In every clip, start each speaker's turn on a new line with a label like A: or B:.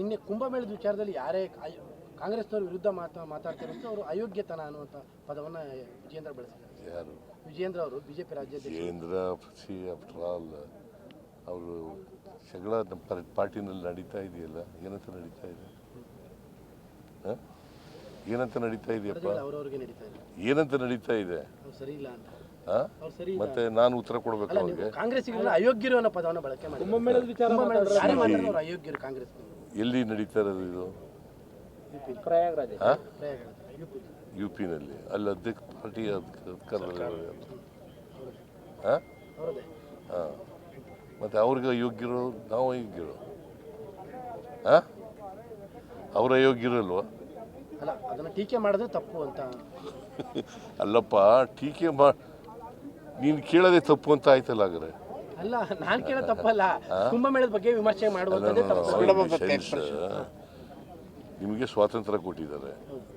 A: ನಿನ್ನೆ ಕುಂಭಮೇಳದ ವಿಚಾರದಲ್ಲಿ ಯಾರೇ ಕಾಂಗ್ರೆಸ್ನವ್ರ ವಿರುದ್ಧ ಮಾತಾ ಅಂತ ಅವರು ಅಯೋಗ್ಯತನ ಅನ್ನುವಂಥ ಪದವನ್ನ ವಿಜೇಂದ್ರ ಬಳಸಿದ್ದಾರೆ.
B: ಯಾರು?
A: ವಿಜೇಂದ್ರ ಅವರು ಬಿಜೆಪಿ ರಾಜ್ಯಾಧ್ಯಕ್ಷ
B: ವಿಜೇಂದ್ರ ಸಿ ಆಫ್ಟರ್ ಆಲ್ ಅವರು ಜಗಳ ನಮ್ಮ ಪಾರ್ಟಿನಲ್ಲಿ ನಡೀತಾ ಇದೆಯಲ್ಲ ಏನಂತ ನಡೀತಾ ಇದೆ? ಏನಂತ ನಡೀತಾ ಇದೆಯಪ್ಪ?
A: ಅವ್ರವ್ರಿಗೆ ನಡೀತಾ ಇದೆ.
B: ಏನಂತ ನಡೀತಾ ಇದೆ?
A: ಸರಿ ಇಲ್ಲ ಅಂತ.
B: ಹ?
A: ಸರಿ ಇಲ್ಲ
B: ಮತ್ತೆ ನಾನು ಉತ್ತರ ಕೊಡ್ಬೇಕು ಅವ್ರಿಗೆ.
A: ಕಾಂಗ್ರೆಸ್ ಅಯೋಗ್ಯರು ಅನ್ನೋ ಪದವನ್ನು ಬಳಕೆ ಮಾಡಿ ಕುಂಭಮೇಳದ ವಿಚಾರ ಅಯೋಗ್ಯರು ಕಾಂಗ್ರೆಸ್
B: ಎಲ್ಲಿ ನಡೀತಾ ಇರೋದು ಇದು? ಯು ಪಿನಲ್ಲಿ ಅಲ್ಲಿ. ಅಧ್ಯಕ್ಷ ಪಾರ್ಟಿ ಹಾಂ? ಹಾಂ. ಮತ್ತು ಅವ್ರಿಗೆ ಅಯೋಗ್ಯರು ನಾವು ಅಯೋಗ್ಯರು ಹಾಂ? ಅವರ ಅಯೋಗ್ಯರಲ್ವ
A: ಟೀಕೆ ಮಾಡಿದ್ರೆ ತಪ್ಪು ಅಂತ.
B: ಅಲ್ಲಪ್ಪ ಟೀಕೆ ಮಾ ನೀನು ಕೇಳೋದೇ ತಪ್ಪು ಅಂತ ಆಯ್ತಲ್ಲ ಹಾಗಾದ್ರೆ?
A: ಅಲ್ಲ ನಾನು ಕೇಳೋ ತಪ್ಪಲ್ಲ. ಕುಂಭಮೇಳದ ಬಗ್ಗೆ ವಿಮರ್ಶೆ ಮಾಡುವಂಥದ್ದೇ ತಪ್ಪು.
B: ನಿಮಗೆ ಸ್ವಾತಂತ್ರ್ಯ ಕೊಟ್ಟಿದ್ದಾರೆ.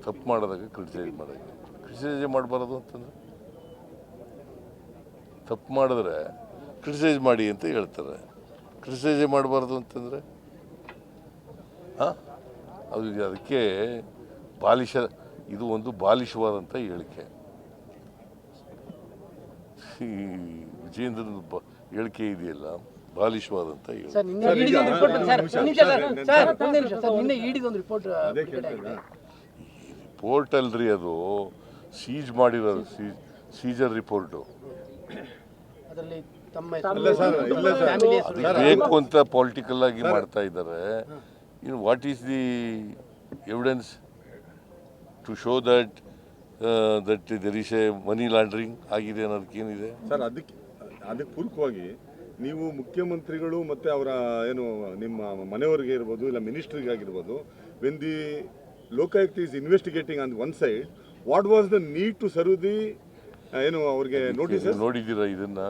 B: ತಪ್ಪು ಮಾಡೋದಾಗ ಕ್ರಿಟಿಸೈಸ್ ಮಾಡೋಕ್ಕೆ. ಕ್ರಿಟಿಸೈಸ್ ಮಾಡಬಾರದು ಅಂತಂದ್ರೆ? ತಪ್ಪು ಮಾಡಿದ್ರೆ ಕ್ರಿಟಿಸೈಸ್ ಮಾಡಿ ಅಂತ ಹೇಳ್ತಾರೆ. ಕ್ರಿಟಿಸೈಸ್ ಮಾಡಬಾರ್ದು ಅಂತಂದರೆ? ಹಾಂ ಅದು ಅದಕ್ಕೆ ಬಾಲಿಶ ಇದು ಒಂದು ಬಾಲಿಶವಾದಂಥ ಹೇಳಿಕೆ. ಈ ವಿಜೇಂದ್ರನ ಬ ಹೇಳಿಕೆ ಇದೆಯಲ್ಲ ಬಾಲಿಶವಾದಂತ ಹೇಳಿಕೆ
A: ಸರ್ ನಿನ್ನೆ ಇಡಿದ ಒಂದು ರಿಪೋರ್ಟ್ ಸರ್ ಒಂದು ನಿಮಿಷ ಸರ್ ಸರ್ ಒಂದೇ ನಿಮಿಷ ಸರ್ ನಿನ್ನೆ ಇಡಿದ ಒಂದು ರಿಪೋರ್ಟ್ ಬಿಡುಗಡೆ ಆಗಿದೆ.
B: ರಿಪೋರ್ಟ್ ಅಲ್ರಿ ಅದು ಸೀಜ್ ಮಾಡಿರೋದು ಸೀಜರ್ ರಿಪೋರ್ಟು
A: ಅದರಲ್ಲಿ ತಮ್ಮ
C: ಇಲ್ಲ
A: ಫ್ಯಾಮಿಲಿ
B: ಅದು ಬೇಕು ಅಂತ ಪೊಲಿಟಿಕಲ್ ಆಗಿ ಮಾಡ್ತಾ ಇದ್ದಾರೆ. ಇನ್ನು what is the evidence to show that that there is a money laundering ಆಗಿದೆ ಅನ್ನೋದಕ್ಕೆ ಏನಿದೆ?
C: ಸರ್ ಅದಕ್ಕೆ ಅದಕ್ಕೆ ಪೂರ್ವಕವಾಗಿ ನೀವು ಮುಖ್ಯಮಂತ್ರಿಗಳು ಮತ್ತು ಅವರ ಏನು ನಿಮ್ಮ ಮನೆಯವರಿಗೆ ಇರ್ಬೋದು ಇಲ್ಲ ಮಿನಿಸ್ಟ್ರಿಗೆ ಆಗಿರ್ಬೋದು when the Lokayukta is investigating on one side what was the need to serve the ಏನು ಅವ್ರಿಗೆ ನೋಟಿಸ್
B: ನೋಡಿದ್ದೀರಾ ಇದನ್ನು?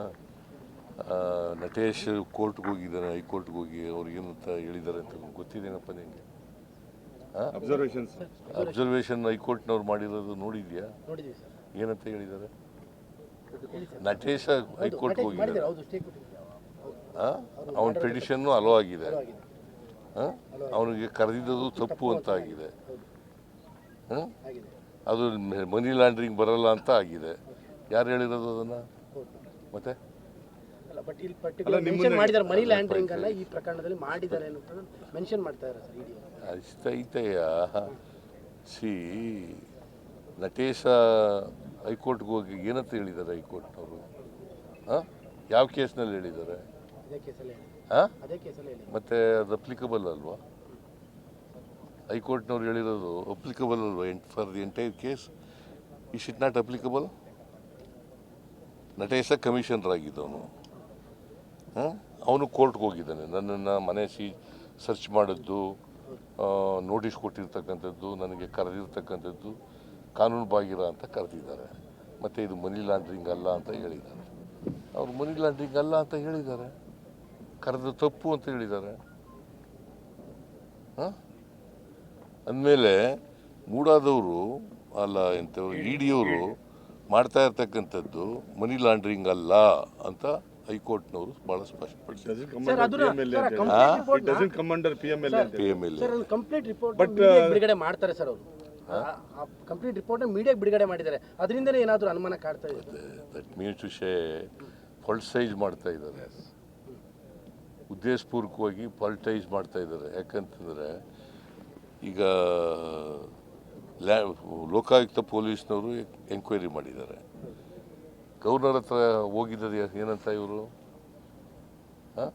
B: ನಟೇಶ್ ಕೋರ್ಟ್ಗೆ ಹೋಗಿದ್ದಾರೆ ಹೈಕೋರ್ಟ್ಗೆ ಹೋಗಿ ಅವ್ರಿಗೇನಂತ ಹೇಳಿದ್ದಾರೆ ಅಂತ ಗೊತ್ತಿದೇನಪ್ಪ ನಿಮಗೆ?
C: ಅಬ್ಸರ್ವೇಷನ್
B: ಅಬ್ಸರ್ವೇಷನ್ ಹೈಕೋರ್ಟ್ನವ್ರು ಮಾಡಿರೋದು ನೋಡಿದ್ಯಾ? ಏನಂತ ಹೇಳಿದ್ದಾರೆ? ನಟೇಶ ಹೈಕೋರ್ಟ್ ಹೋಗಿದ್ದಾರೆ
A: ಕೊಟ್ಟಿದ್ದಾರೆ.
B: ಅವನ ಪಿಟಿಷನ್ನು ಅಲೋ ಆಗಿದೆ. ಅವನಿಗೆ ಕರೆದಿದ್ದು ತಪ್ಪು ಅಂತ ಆಗಿದೆ. ಅದು ಮನಿ ಲಾಂಡ್ರಿಂಗ್ ಬರಲ್ಲ ಅಂತ ಆಗಿದೆ. ಯಾರು ಹೇಳಿರೋದು ಅದನ್ನ? ಮತ್ತೆ?
A: ಅಲ್ಲ ಬಟ್ ಇಲ್ಲಿ ಪರ್ಟಿಕ್ಯುಲರ್ ಮೆನ್ಷನ್ ಮಾಡಿದ್ದಾರೆ ಮನಿ ಲ್ಯಾಂಡ್ರಿಂಗ್ ಅಲ್ಲ ಈ ಪ್ರಕರಣದಲ್ಲಿ ಮಾಡಿದ್ದಾರೆ ಅನ್ನೋದನ್ನ ಮೆನ್ಷನ್ ಮಾಡ್ತಾ ಇದ್ದಾರೆ ಸರ್ ಇಡಿ
B: ಅಷ್ಟೈತೆಯ ಸಿ ನಟೇಶ ಹೈಕೋರ್ಟ್ಗೆ ಹೋಗಿ ಏನಂತ ಹೇಳಿದ್ದಾರೆ ಹೈಕೋರ್ಟ್ನವರು? ಹಾಂ? ಯಾವ ಕೇಸ್ನಲ್ಲಿ ಹೇಳಿದ್ದಾರೆ? ಹಾಂ? ಮತ್ತೆ ಅದು ಅಪ್ಲಿಕಬಲ್ ಅಲ್ವಾ? ಹೈಕೋರ್ಟ್ನವ್ರು ಹೇಳಿರೋದು ಅಪ್ಲಿಕಬಲ್ ಅಲ್ವಾ? For the entire case is it not applicable Natesha commissioner ಆಗಿದ್ದವನು ಅವನು ಕೋರ್ಟ್ಗೆ ಹೋಗಿದ್ದಾನೆ. ನನ್ನನ್ನು ಮನೆ ಸಿ ಸರ್ಚ್ ಮಾಡಿದ್ದು ನೋಟಿಸ್ ಕೊಟ್ಟಿರ್ತಕ್ಕಂಥದ್ದು ನನಗೆ ಕರೆದಿರ್ತಕ್ಕಂಥದ್ದು ಕಾನೂನು ಬಾಗಿರ ಅಂತ ಕರೆದಿದ್ದಾರೆ. ಮತ್ತು ಇದು ಮನಿ ಲಾಂಡ್ರಿಂಗ್ ಅಲ್ಲ ಅಂತ ಹೇಳಿದ್ದಾರೆ. ಅವರು ಮನಿ ಲಾಂಡ್ರಿಂಗ್ ಅಲ್ಲ ಅಂತ ಹೇಳಿದ್ದಾರೆ. ಕರೆದು ತಪ್ಪು ಅಂತ ಹೇಳಿದ್ದಾರೆ. ಹಾಂ? ಅಂದಮೇಲೆ ಮೂಡಾದವರು ಅಲ್ಲ ಎಂಥವ್ರು ಇ ಡಿಯವರು ಮಾಡ್ತಾ ಇರ್ತಕ್ಕಂಥದ್ದು ಮನಿ ಲಾಂಡ್ರಿಂಗ್ ಅಲ್ಲ ಅಂತ ಹೈಕೋರ್ಟ್ನವರು ಬಹಳ ಸ್ಪಷ್ಟಪಡಿಸಿದ್ದಾರೆ.
A: ಸರ್ ಮಾಡ್ತಾರೆ ಸರ್ ಕಂಪ್ಲೀಟ್ ರಿಪೋರ್ಟ್ ಮೀಡಿಯಾಗೆ ಬಿಡುಗಡೆ ಮಾಡಿದ್ದಾರೆ. ಅದರಿಂದಲೇ ಏನಾದರೂ ಅನುಮಾನ ಕಾಡ್ತಾ ಇದೆ?
B: ದಟ್ ಮೀನ್ಸ್ ಟು ಶೇ ಪೊಲಿಟೈಸ್ ಮಾಡ್ತಾ ಇದ್ದಾರೆ. ಉದ್ದೇಶಪೂರ್ವಕವಾಗಿ ಪೊಲಿಟೈಸ್ ಮಾಡ್ತಾ ಇದ್ದಾರೆ. ಯಾಕಂತಂದರೆ ಈಗ ಲ್ಯಾ ಲೋಕಾಯುಕ್ತ ಪೊಲೀಸ್ನವರು ಎಂಕ್ವೈರಿ ಮಾಡಿದ್ದಾರೆ. ಗವರ್ನರ್ ಹತ್ರ ಹೋಗಿದ್ದಾರೆ. ಏನಂತ ಇವರು? ಹಾಂ